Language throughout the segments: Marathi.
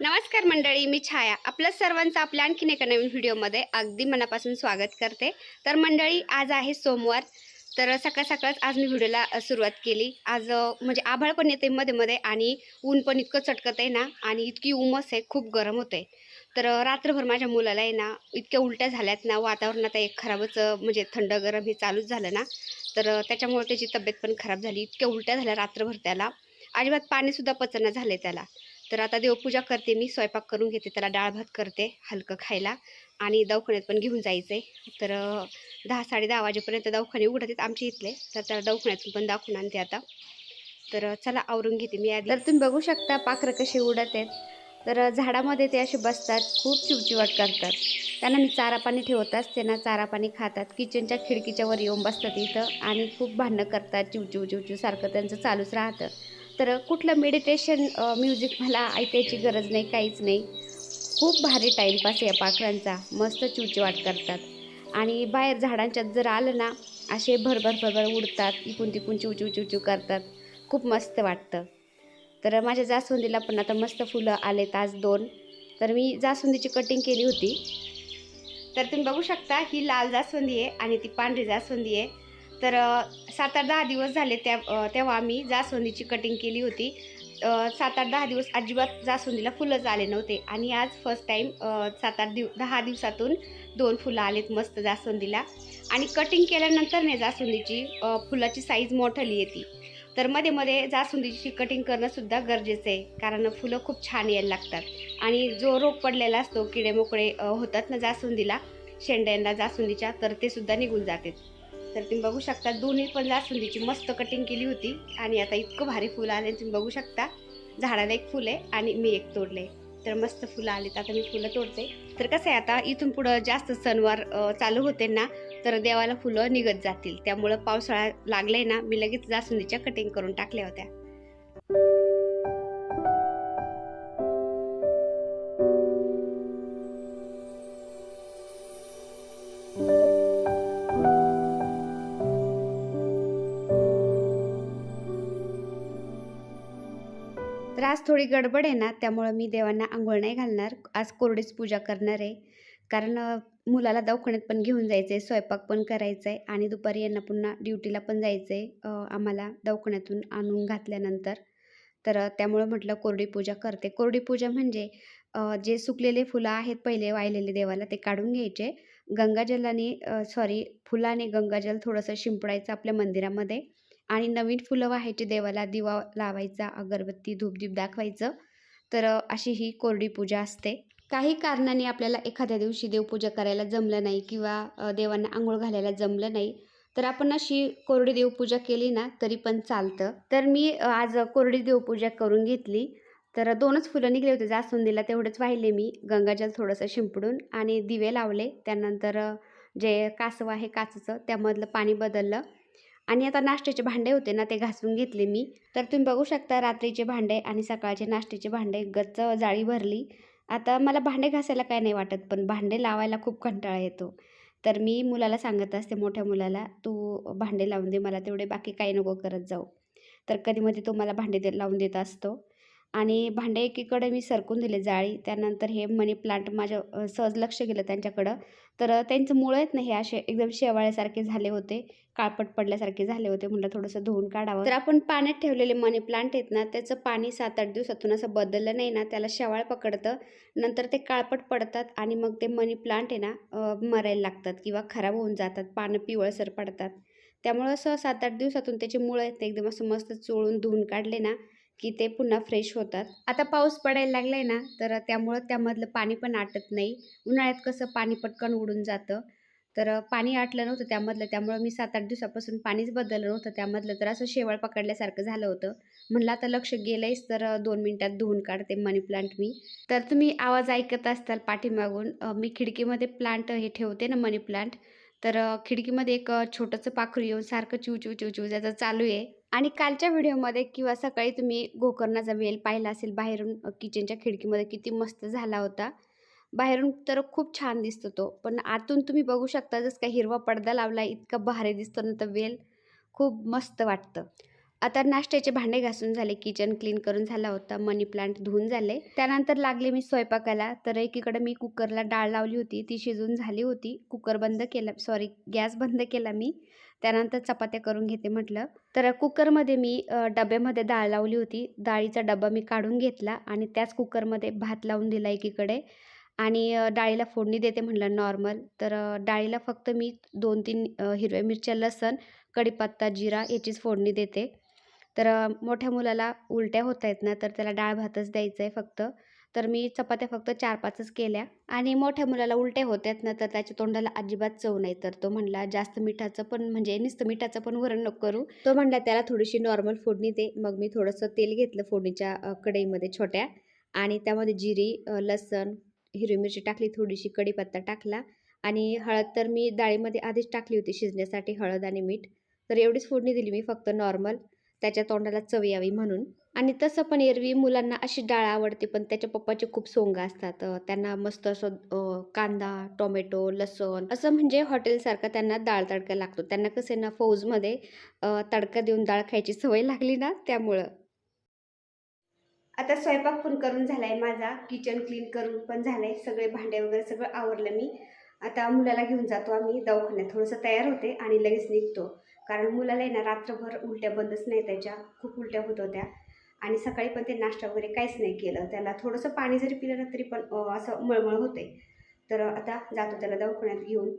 नमस्कार मंडळी मी छाया. आपलं सर्वांचं आपल्या आणखीन एका नवीन व्हिडिओमध्ये अगदी मनापासून स्वागत करते. तर मंडळी आज आहे सोमवार. तर सकाळ सकाळच आज मी व्हिडिओला सुरुवात केली. आज म्हणजे आभाळ पण येते मध्ये मध्ये आणि ऊन पण इतकं चटकत आहे ना आणि इतकी उमस आहे खूप गरम होते तर रात्रभर माझ्या मुलाला आहे ना इतक्या उलट्या झाल्यात ना वातावरण आता एक खराबच म्हणजे थंड गरम हे चालूच झालं ना. तर त्याच्यामुळे त्याची तब्येत पण खराब झाली. इतक्या उलट्या झाल्या रात्रभर त्याला. अजिबात पाणीसुद्धा पचना झाले त्याला. तर आता देवपूजा करते मी स्वयंपाक करून घेते त्याला डाळ भात करते हलकं खायला. आणि दवाखान्यात पण घेऊन जायचं आहे तर दहा साडे दहा वाजेपर्यंत दवाखाने उघडत आहेत आमच्या इथले. तर त्याला दवाखान्यातून पण दाखवून आणते आता. तर चला आवरून घेते मी आधी. तर तुम्ही बघू शकता पाखरं कशी उडत आहेत. तर झाडामध्ये ते असे बसतात खूप चिवचिवाट करतात. त्यांना मी चारा पाणी ठेवत असते ना चारा पाणी खातात. किचनच्या खिडकीच्या वर येऊन बसतात इथं आणि खूप भांडणं करतात चिवचिव चिवचिव सारखं त्यांचं चालूच राहतं. तर कुठलं मेडिटेशन म्युझिक मला ऐकायची गरज नाही काहीच नाही. खूप भारी टाईमपास या पाखरांचा. मस्त चिवचिवाट करतात. आणि बाहेर झाडांच्यात जर आलं ना असे भरभर भरभर उडतात इकून तिकून चिवचिव चिवचिव करतात. खूप मस्त वाटतं. तर माझ्या जास्वंदीला पण आता मस्त फुलं आलेत आज दोन. तर मी जास्वंदीची कटिंग केली होती. तर तुम्ही बघू शकता ही लाल जास्वंदी आहे आणि ती पांढरी जास्वंदी आहे. तर सात आठ दहा दिवस झाले त्या तेव्हा आम्ही जास्वंदीची कटिंग केली होती. सात आठ दहा दिवस अजिबात जास्वंदीला फुलंच आले नव्हते. आणि आज फर्स्ट टाईम सात आठ दिव दहा दिवसातून दोन फुलं आलेत मस्त जास्वंदीला. आणि कटिंग केल्यानंतर नाही जास्वंदीची फुलाची साईज मोठली येते. तर मध्ये मध्ये जास्वंदीची कटिंग करणंसुद्धा गरजेचं आहे. कारण फुलं खूप छान यायला लागतात. आणि जो रोग पडलेला असतो किडे मोकळे होतात ना जास्वंदीला शेंड्यांना जास्वंदीच्या तर ते सुद्धा निघून जाते तर तुम्ही बघू शकता दोन्ही पण जास्वंदीची मस्त कटिंग केली होती. आणि आता इतकं भारी फुलं आले तुम्ही बघू शकता झाडाला एक फुल आहे आणि मी एक तोडले. तर मस्त फुलं आलीत आता मी फुलं तोडते. तर कसं आहे आता इथून पुढं जास्त सणवार चालू होते ना तर देवाला फुलं निघत जातील. त्यामुळं पावसाळा लागलाय ना मी लगेच जास्वंदीच्या कटिंग करून टाकल्या होत्या. आज थोडी गडबड आहे ना त्यामुळं मी देवांना आंघोळ नाही घालणार. आज कोरडीच पूजा करणार आहे. कारण मुलाला दवाखान्यात पण घेऊन जायचं आहे स्वयंपाक पण करायचा आहे आणि दुपारी यांना पुन्हा ड्युटीला पण जायचं आहे आम्हाला दवाखान्यातून आणून घातल्यानंतर. तर त्यामुळं म्हटलं कोरडी पूजा करते. कोरडी पूजा म्हणजे जे सुकलेले फुलं आहेत पहिले वाहिलेले देवाला ते काढून घ्यायचे. गंगाजलाने सॉरी फुलाने गंगाजल थोडंसं शिंपडायचं आपल्या मंदिरामध्ये. आणि नवीन फुलं व्हायची देवाला दिवा लावायचा अगरबत्ती धूपदीप दाखवायचं. तर अशी ही कोरडी पूजा असते. काही कारणाने आपल्याला एखाद्या दिवशी देवपूजा करायला जमलं नाही किंवा देवांना आंघोळ घालायला जमलं नाही. तर आपण अशी कोरडी देवपूजा केली ना तरी पण चालतं. तर मी आज कोरडी देवपूजा करून घेतली. तर दोनच फुलं निघले होते. जास्वंदीला तेवढंच वाहिले मी. गंगाजल थोडंसं शिंपडून आणि दिवे लावले. त्यानंतर जे कासव आहे काचचं त्यामधलं पाणी बदललं. आणि आता नाश्त्याचे भांडे होते ना ते घासून घेतले मी. तर तुम्ही बघू शकता रात्रीचे भांडे आणि सकाळचे नाश्त्याचे भांडे गच्च जाळी भरली. आता मला भांडे घासायला काय नाही वाटत पण भांडे लावायला खूप कंटाळा येतो. तर मी मुलाला सांगत असते मोठ्या मुलाला तू भांडे लावून दे मला तेवढे बाकी काही नको करत जाऊ. तर कधीमध्ये तो मला भांडे दे लावून देत असतो. आणि भांडे एकीकडे मी सरकून दिले जाळी त्यानंतर हे मनी प्लांट माझ्या सहज लक्ष गेलं त्यांच्याकडं. तर त्यांचं मुळं आहेत ना हे असे एकदम शेवाळ्यासारखे झाले होते काळपट पडल्यासारखे झाले होते म्हटलं थोडंसं धुवून काढावं. तर आपण पाण्यात ठेवलेले मनी प्लांट आहेत ना त्याचं पाणी सात आठ दिवसातून असं बदललं नाही ना त्याला शेवाळ पकडतं नंतर ते काळपट पडतात आणि मग ते मनी प्लांट आहे ना मरायला लागतात किंवा खराब होऊन जातात पानं पिवळसर पडतात. त्यामुळं असं सात आठ दिवसातून त्याचे मुळं आहेत ते एकदम असं मस्त चोळून धुवून काढले ना की ते पुन्हा फ्रेश होतात. आता पाऊस पडायला लागलाय ना तर त्यामुळं त्यामधलं पाणी पण आटत नाही. उन्हाळ्यात कसं पाणी पटकन उडून जातं. तर पाणी आटलं नव्हतं त्यामधलं त्यामुळं मी सात आठ दिवसापासून पाणीच बदललं नव्हतं त्यामधलं. तर असं शेवाळ पकडल्यासारखं झालं होतं. म्हणलं आता लक्ष गेलंयच तर दोन मिनटात धुवून काढते मनी प्लांट मी. तर तुम्ही आवाज ऐकत असताल पाठीमागून मी खिडकीमध्ये प्लांट हे ठेवते ना मनी प्लांट तर खिडकीमध्ये एक छोटंसं पाखरू येऊन सारखं चिव चिव चिव चिव ज्याचं चालू आहे. आणि कालच्या व्हिडिओमध्ये किंवा सकाळी तुम्ही गोकर्णाचा वेल पाहिला असेल बाहेरून किचनच्या खिडकीमध्ये किती मस्त झाला होता. बाहेरून तर खूप छान दिसतो तो पण आतून तुम्ही बघू शकता जसं काय हिरवा पडदा लावला इतका भारी दिसतो ना तर वेल. खूप मस्त वाटतं. आता नाश्त्याचे भांडे घासून झाले किचन क्लीन करून झाला होता मनी प्लांट धुवून झाले. त्यानंतर लागले मी स्वयंपाकाला तर एकीकडे मी कुकरला डाळ लावली होती ती शिजून झाली होती. कुकर बंद केला सॉरी गॅस बंद केला मी. त्यानंतर चपात्या करून घेते म्हटलं. तर कुकरमध्ये मी डब्यामध्ये डाळ लावली होती. डाळीचा डबा मी काढून घेतला आणि त्याच कुकरमध्ये भात लावून दिला एकीकडे. आणि डाळीला फोडणी देते म्हटलं नॉर्मल. तर डाळीला फक्त मी दोन तीन हिरव्या मिरच्या लसण कढीपत्ता जिरा याचीच फोडणी देते. तर मोठ्या मुलाला उलट्या होत आहेत ना तर त्याला डाळ भातच द्यायचं आहे फक्त. तर मी चपात्या फक्त चार पाचच केल्या. आणि मोठ्या मुलाला उलट्या होत्यात ना तर त्याच्या तोंडाला अजिबात चव नाही तर तो म्हणला जास्त मिठाचं पण म्हणजे नुसतं मिठाचं पण वरण नको करू. तो म्हणला त्याला थोडीशी नॉर्मल फोडणी दे. मग मी थोडंसं तेल घेतलं फोडणीच्या कढईमध्ये छोट्या. आणि त्यामध्ये जिरी लसण हिरवी मिरची टाकली थोडीशी कढीपत्ता टाकला. आणि हळद तर मी डाळीमध्ये आधीच टाकली होती शिजण्यासाठी हळद आणि मीठ. तर एवढीच फोडणी दिली मी फक्त नॉर्मल त्याच्या तोंडाला चव यावी म्हणून. आणि तसं पण एरवी मुलांना अशी डाळ आवडते पण त्याच्या पप्पाचे खूप सोंग असतात. त्यांना मस्त असं कांदा टोमॅटो लसूण असं म्हणजे हॉटेलसारखं त्यांना डाळ तडका लागतो. त्यांना कसं आहे ना फौजमध्ये तडका देऊन डाळ खायची सवय लागली ना त्यामुळं. आता स्वयंपाक पण करून झालाय माझा. किचन क्लीन करून पण झालंय. सगळे भांडे वगैरे सगळं आवरलं मी. आता मुलाला घेऊन जातो आम्ही. दवाखान्यात थोडंसं तयार होते आणि लगेच निघतो. कारण मुलाला आहे ना रात्रभर उलट्या बंदच नाही त्याच्या खूप उलट्या होत होत्या. आणि सकाळी पण ते नाश्ता वगैरे काहीच नाही केलं. त्याला थोडंसं पाणी जरी पिलं ना तरी पण असं मळमळ होते तर आता जातो त्याला दवाखान्यात घेऊन.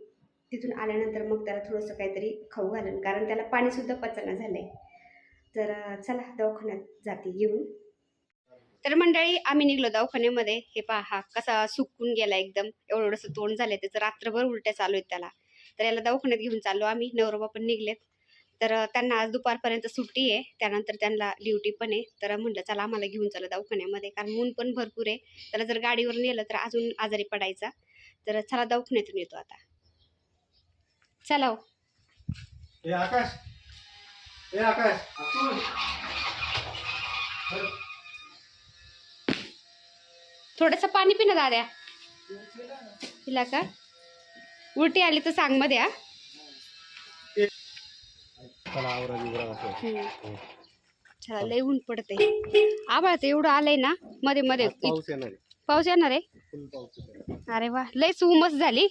तिथून आल्यानंतर मग त्याला थोडंसं काहीतरी खाऊ घालेन कारण त्याला पाणीसुद्धा पचना झालं आहे तर चला दवाखान्यात जाते घेऊन तर मंडळी आम्ही निघलो दवाखान्यामध्ये. हे पहा हा कसा सुकून गेला एकदम. एवढं एवढंसं तोंड झालं त्याचं. रात्रभर उलट्या चालू आहेत त्याला. तर याला दवाखान्यात घेऊन चाललो आम्ही. नवरोबा पण निघलेत. तर त्यांना आज दुपारपर्यंत सुट्टी आहे. त्यानंतर त्यांना ड्युटी पण आहे. तर म्हटलं चला आम्हाला घेऊन चला दवाखान्यामध्ये. कारण ऊन पण भरपूर आहे. त्याला जर गाडीवर नेलं तर अजून आजारी पडायचा. तर चला दवाखान्यातून येतो आता. चला हो. ए आकाश. ए आकाश. थोडंसं पाणी पिणं दाद्या. पिला का? उलटी आली तर सांगमध्ये हा. चला आवरा बिवरा असं. हम्म. चला लय ऊन पडते आभाळ तर एवढं आलंय ना मध्ये मध्ये. आज पाऊस येणार आहे. पाऊस येणार आहे? फुल पाऊस येणार आहे. अरे वा लयच उमस झाली.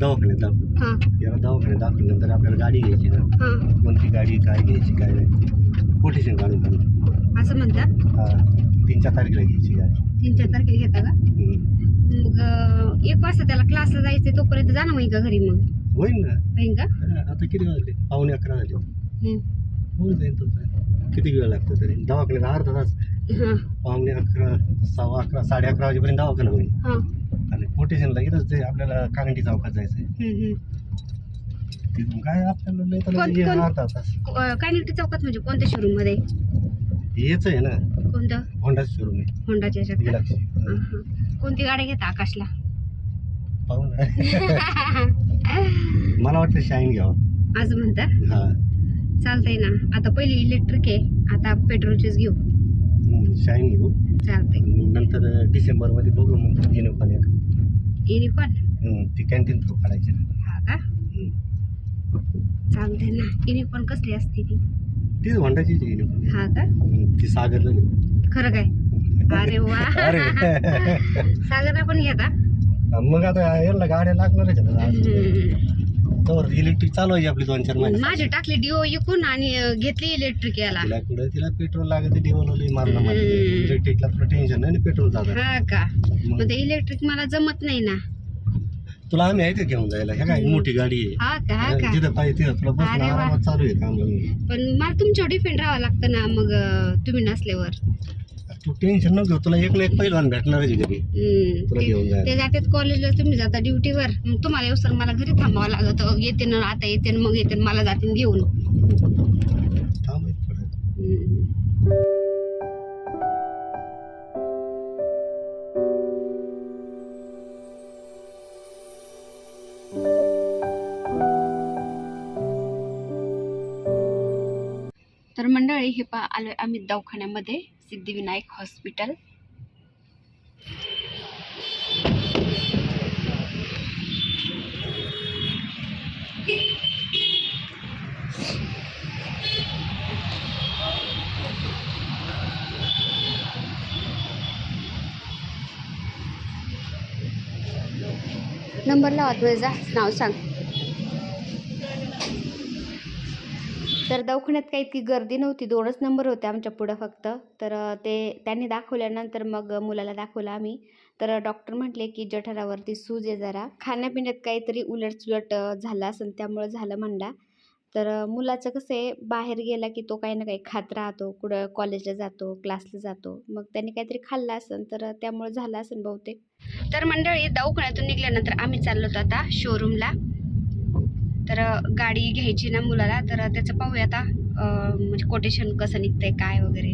दवाखान्यात दाखवू हा. याला दवाखान्यात दाखवल्यानंतर आपल्याला गाडी घ्यायची ना. हा. कोणती गाडी काय घ्यायची काय नाही. कोटेशन काढून असं म्हणता हा. तीन चार तारखेला घ्यायची गाडी. तीन चार तारखेला घेता का? हम्म. मग अं, एक वाजता त्याला क्लासला जायचंय तोपर्यंत जा ना मग का घरी मग. होईल ना. होईन का? हा, आता किती वाजले पावणे अकरा झाले. हम्म. होऊन जाईल तुमचं किती वेळ लागतो तरी? दवाखान्यात अर्धा तास. हा. पावणे अकरा सव्वा अकरा साडे अकरा वाजेपर्यंत दवाखाना होईल. हा. कोटेशनला इथंच ते आपल्याला कागंडी चौकात जायचं आहे हम्म, हम्म. तिथून काय आपल्याला लय तर कोण- लय कोण- अर्धा तास को- अं, काय निघते चौकात म्हणजे कोणत्या शोरूममध्ये हेच आहे ना. कोणतं? होंडाचं शोरूम आहे. होंडाच्या का? हा, हा. कोणती गाडी घेता आकाशला? पाहू ना. मला वाटतं शाईन घ्यावं. असं म्हणता? हा. चालतंय ना. आता पहिली इलेक्ट्रिक आहे. आता पेट्रोलचीच घेऊ. हम्म, शाईन घेऊ. चालतंय. आणि नंतर डिसेंबरमध्ये बघू मग. युनिकॉन एक हम्म, ती कॅन्टीन थ्रू काढायची हा का. चालतंय ना. युनिकॉर्न कसली असते ती? तीच आहे युनिकॉन हा का? ती सागरला खरं काय? अरे वा. सागरला पण घेता? मग आता याला गाड्या लागणारच आहे. तर इलेक्ट्रिक चालवायची आपली दोन चार महिने माझी टाकली डिओ इकून आणि घेतली इलेक्ट्रिक याला. तिला कुठं तिला पेट्रोल लागत मारणं हम्म. इलेक्ट्रिकला थोडं टेन्शन नाही पेट्रोल जातं. हा का? मग? ते इलेक्ट्रिक मला जमत नाही ना. तुला आम्ही आहे का घेऊन जायला? ह्या काय मोठी गाडी आहे. हा का हा का? जिथं पाहिजे तिथं तुला बस अरे वा. आरामात चालू आहे काम. म्हणून पण मला तुमच्यावर डिपेंड राहावं लागतं ना मग अं, तुम्ही नसल्यावर. तू टेन्शन नको घेऊ. तुला एक ना एक पहिलवान भेटणार आहे घरी. हम्म. तुला ते- घेऊन ते जायला जातात कॉलेजला तुम्ही जाता ड्युटीवर मग तुम्हाला येऊ सर मला घरी थांबावं लागतं. येते ना आता येते ना मग येते ना मला जाते ना घेऊन. आलो आहे आम्ही दवाखान्यामध्ये सिद्धिविनायक हॉस्पिटल. नंबर लावा तुझा नाव सांग. तर दवाखान्यात काही इतकी गर्दी नव्हती दोनच नंबर होते आमच्या पुढं फक्त. तर ते त्यांनी दाखवल्यानंतर मग मुलाला दाखवलं आम्ही. तर डॉक्टर म्हटले की जठरावरती सूज आहे जरा. खाण्यापिण्यात काहीतरी उलटसुलट झाला झालं असेल त्यामुळं झालं म्हणला. तर मुलाचं कसं आहे बाहेर गेला की तो काही ना काही खात राहतो कुठं कॉलेजला जातो क्लासला जातो. मग त्याने काहीतरी खाल्लं असेल तर त्यामुळं झालं असेल बहुतेक. तर मंडळी दवाखान्यातून निघाल्यानंतर आम्ही चाललो होतो आता शोरूमला तर गाडी घ्यायची ना मुलाला तर त्याचं पाहूया आता म्हणजे कोटेशन कसं निघतंय काय वगैरे.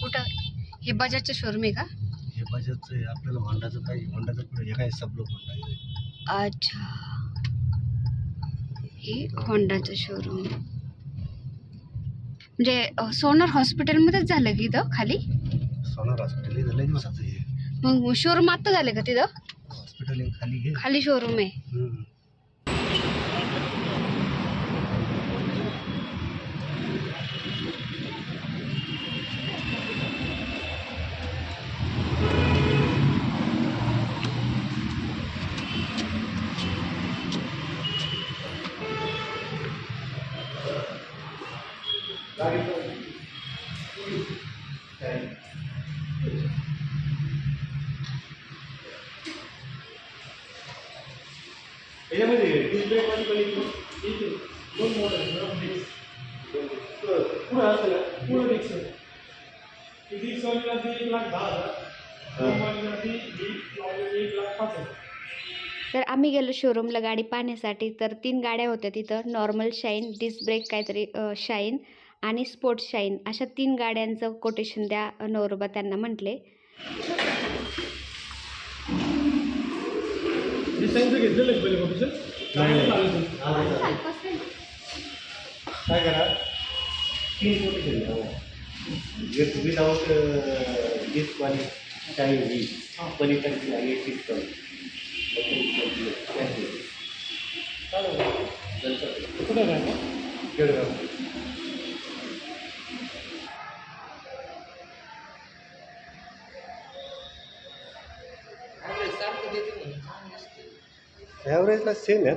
कुठं? हे बजाजचं शोरूम आहे का? हे बजाजचं आहे आपल्याला होंडाचं काही होंडाचं पुढे हे काय सबलो होंडा अच्छा. हे होंडाचं शोरूम म्हणजे सोनार हॉस्पिटलमध्येच झालं की इथं खाली? सोनार हॉस्पिटल दिवसाचं मग शोरूम आत्ता झालं का तिथं? हॉस्पिटल आहे खाली खाली शोरूम आहे हम्म. दोन मॉडेल पुढं असेल पूर्ण रिक्स आहे ती रिक्स वालीला ती एक लाख दहा हजार. एक लाख पाच हजार. तर आम्ही गेलो शोरूमला गाडी पाहण्यासाठी. तर तीन गाड्या होत्या तिथं. नॉर्मल शाईन डिस्क ब्रेक काहीतरी शाईन आणि स्पोर्ट्स शाईन अशा तीन गाड्यांचं कोटेशन द्या नवरोबा त्यांना म्हटले. घेतलेलं काय करा? तीन द्या विथ विदाउट डिस्क वाली चाळीस वीस पलीकडची आणि एक डिस्क कुठं राहतो केळगाव ॲव्हरेजला सेम आहे.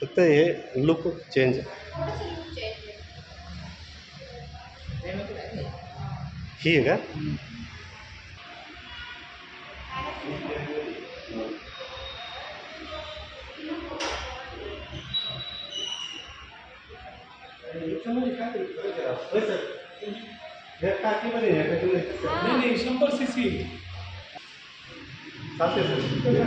फक्त हे लुक चेंज ही. आहे का याच्यामध्ये काय तरी हे आहे का नाही शंभर सी सी चालते सर त्याचं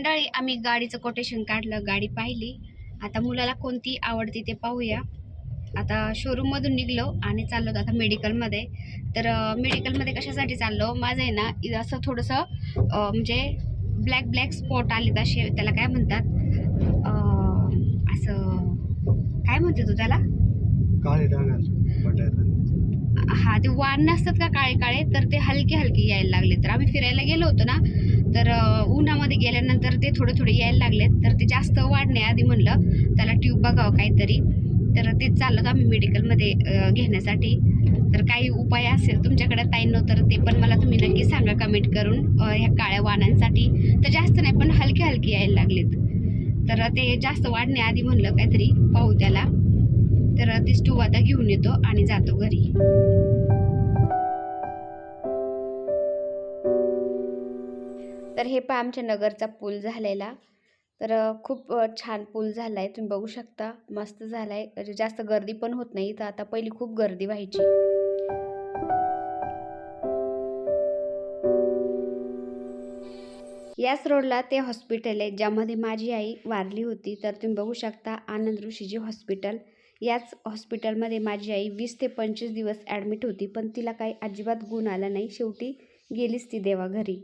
मंडळी आम्ही गाडीचं कोटेशन काढलं गाडी पाहिली. आता मुलाला कोणती आवडती ते पाहूया. आता शोरूममधून निघलो आणि चाललो आता मेडिकलमध्ये तर मेडिकलमध्ये कशासाठी चाललो? माझं आहे ना असं थोडंसं म्हणजे ब्लॅक ब्लॅक स्पॉट आले असे त्याला काय म्हणतात? असं काय म्हणते तू त्याला? हा ते वाण नसतात का काळे काळे? तर ते हलके हलके यायला लागले. तर आम्ही फिरायला गेलो होतो ना तर उन्हामध्ये गेल्यानंतर ते थोडे थोडे यायला लागलेत. तर ते जास्त वाढण्याआधी म्हणलं त्याला ट्यूब बघावं काहीतरी. तर तेच चाललं आम्ही मेडिकलमध्ये घेण्यासाठी. तर काही उपाय असेल तुमच्याकडे ताईंनो तर ते पण मला तुम्ही नक्की सांगा कमेंट करून ह्या काळ्या वाणांसाठी. तर जास्त नाही पण हलके हलके यायला लागलेत. तर ते जास्त वाढण्याआधी म्हणलं काहीतरी पाहू त्याला. तर तीच ट्यूब आता घेऊन येतो आणि जातो घरी. पहा आमच्या नगरचा पूल झालेला. तर खूप छान पूल झाला आहे तुम्ही बघू शकता. मस्त झाला आहे म्हणजे जास्त गर्दी पण होत नाही तर आता पहिली खूप गर्दी व्हायची. याच रोडला ते हॉस्पिटल आहे. ज्यामध्ये माझी आई वारली होती. तर तुम्ही बघू शकता आनंद ऋषीजी हॉस्पिटल. याच हॉस्पिटलमध्ये माझी आई वीस ते पंचवीस दिवस ॲडमिट होती. पण तिला काही अजिबात गुण आला नाही. शेवटी गेलीच ती देवा घरी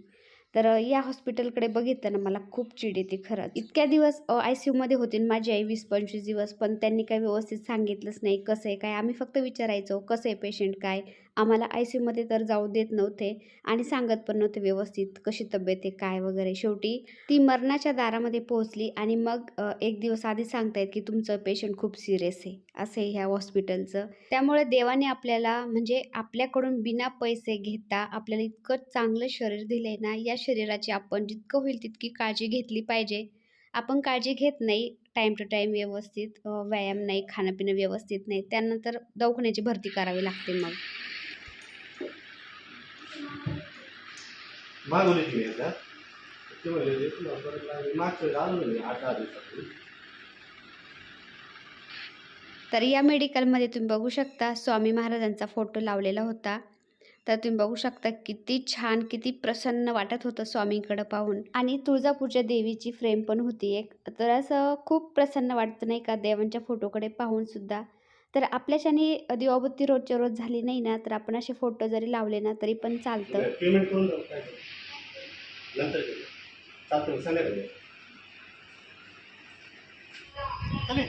तर या हॉस्पिटलकडे बघितलं ना मला खूप चिड येते खरंच. इतक्या दिवस आय सी यूमध्ये होती माझी आई वीस पंचवीस दिवस पण त्यांनी काही व्यवस्थित सांगितलंच नाही कसं आहे काय? आम्ही फक्त विचारायचो कसं आहे पेशंट काय? आम्हाला आय सी यूमध्ये तर जाऊ देत नव्हते आणि सांगत पण नव्हते व्यवस्थित कशी तब्येत आहे काय वगैरे. शेवटी ती मरणाच्या दारामध्ये पोहोचली आणि मग एक दिवस आधी सांगतायत की तुमचं पेशंट खूप सिरियस आहे असं आहे ह्या हॉस्पिटलचं त्यामुळे देवाने आपल्याला म्हणजे आपल्याकडून बिना पैसे घेता आपल्याला इतकं चांगलं शरीर दिलं आहे ना या शरीराची आपण जितकं होईल तितकी काळजी घेतली पाहिजे. आपण काळजी घेत नाही टाईम टू टाईम व्यवस्थित व्यायाम नाही खाणंपिणं व्यवस्थित नाही त्यानंतर दवाखान्याची भरती करावी लागते मग. मागवली ती एकदा ते म्हणले तुला परत लागली. मागचं वेळेस आलो नाही आठ दहा दिवसापूर्वी. तर या मेडिकलमध्ये तुम्ही बघू शकता स्वामी महाराजांचा फोटो लावलेला होता. तर तुम्ही बघू शकता किती छान किती प्रसन्न वाटत होतं स्वामींकडं पाहून. आणि तुळजापूरच्या देवीची फ्रेम पण होती एक. तर असं खूप प्रसन्न वाटतं नाही का देवांच्या फोटोकडे पाहून सुद्धा. तर आपल्याच्याने दिवाबत्ती रोजच्या रोज झाली नाही ना तर आपण असे फोटो जरी लावले ना तरी पण चालतं. पेमेंट नंतर केलं. चालतं संध्याकाळी चालेल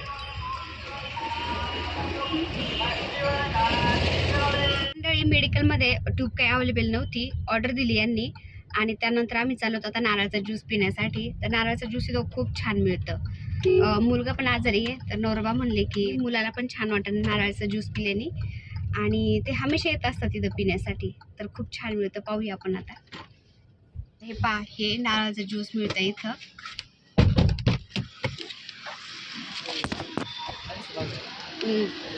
मंडळी मेडिकलमध्ये ट्यूब काही अवेलेबल नव्हती. ऑर्डर दिली यांनी. आणि त्यानंतर आम्ही चालवत होता नारळाचा ज्यूस पिण्यासाठी. तर नारळाचा ज्यूस इथं खूप छान मिळतं. मुलगा पण आजारी आहे. तर नवरबा म्हणले की मुलाला पण छान वाटतं नारळाचा ज्यूस पिल्याने. आणि ते हमेशा येत असतात तिथं पिण्यासाठी. तर खूप छान मिळतं. पाहूया आपण आता. हे पा हे नारळाचं ज्यूस मिळतं इथं हम्म.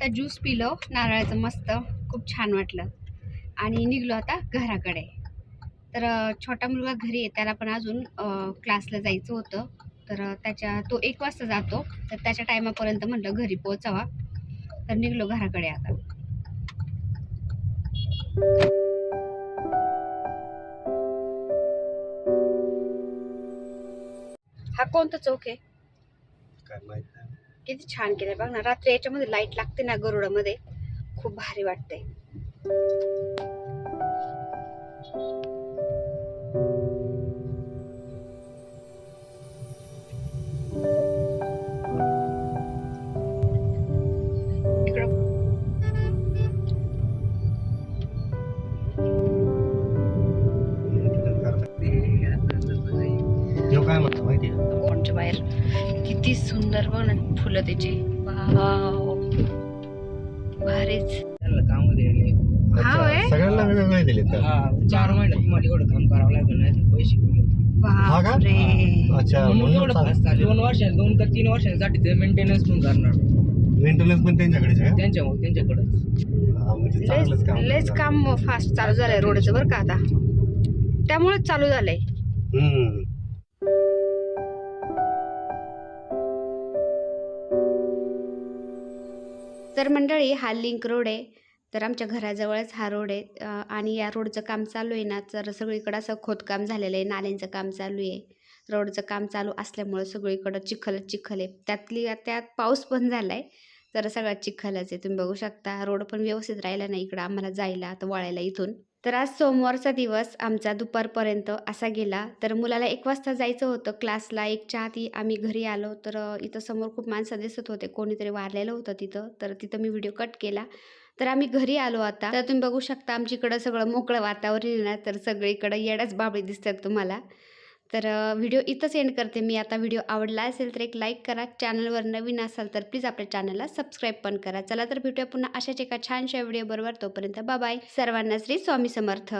आता ज्यूस पिलो नारळाचं मस्त खूप छान वाटलं. आणि निघलो आता घराकडे. तर छोटा मुलगा घरी आहे त्याला पण अजून क्लासला जायचं होतं. तर त्याच्या तो एक वाजता जातो. तर त्याच्या टायमापर्यंत म्हटलं घरी पोचावा तर निघलो घराकडे आता. हा कोणता चौक आहे? किती छान केलंय. बघ ना रात्री याच्यामध्ये लाइट लागते ना गरुडामध्ये. खूप भारी वाटतंय. सुंदर बघ ना फुलं त्याची. वाव. भारीच. हा? सगळ्यांना वेगवेगळे दिले का? हा चार महिन्यात तुम्हाला एवढं काम करावं लागलं नाही तर पैसे कमी होते. हा का? बापरे अच्छा म्हणून म्हणून एवढं फास्ट चाललं. दोन दोन का तीन वर्षांसाठी ते मेंटेनन्स पण करणार. मेंटेनन्स पण त्यांच्याकडेच आहे हा, म्हणजे चांगलंच काम लयच करतात. काम फास्ट चालू झालंय रोडचं बरं का आता. त्यामुळेच चालू झालंय. हम्म. तर मंडळी हा लिंक रोड आहे. तर आमच्या घराजवळच हा रोड आहे. आणि या रोडचं काम चालू आहे ना तर सगळीकडं असं खोदकाम झालेलं आहे. नाल्यांचं काम चालू आहे. रोडचं काम चालू असल्यामुळं सगळीकडं चिखलच चिखल आहे. त्यातली त्यात पाऊस पण झाला आहे तर सगळ्यात चिखलच आहे. तुम्ही बघू शकता रोड पण व्यवस्थित राहिला नाही इकडं आम्हाला जायला आता वळायला इथून. तर आज सोमवारचा दिवस आमचा दुपारपर्यंत असा गेला. तर मुलाला एक वाजता जायचं होतं क्लासला. एक आधी आम्ही घरी आलो. तर इथं समोर खूप माणसं दिसत होते. कोणीतरी वारलेलं होतं तिथं. तर तिथं मी व्हिडिओ कट केला. तर आम्ही घरी आलो आता. तर तुम्ही बघू शकता आमच्याकडं सगळं मोकळं वातावरण आहे तर सगळीकडं येड्याच बाबळी दिसतात तुम्हाला. तर व्हिडिओ इथंच एंड करते मी. आता व्हिडिओ आवडला असेल तर एक लाईक करा. चॅनलवर नवीन असाल तर प्लीज आपल्या चॅनलला सबस्क्राईब पण करा. चला तर भेटूया पुन्हा अशाच एका छानशा व्हिडिओ बरोबर. तोपर्यंत बाबाय सर्वांना श्री स्वामी समर्थ.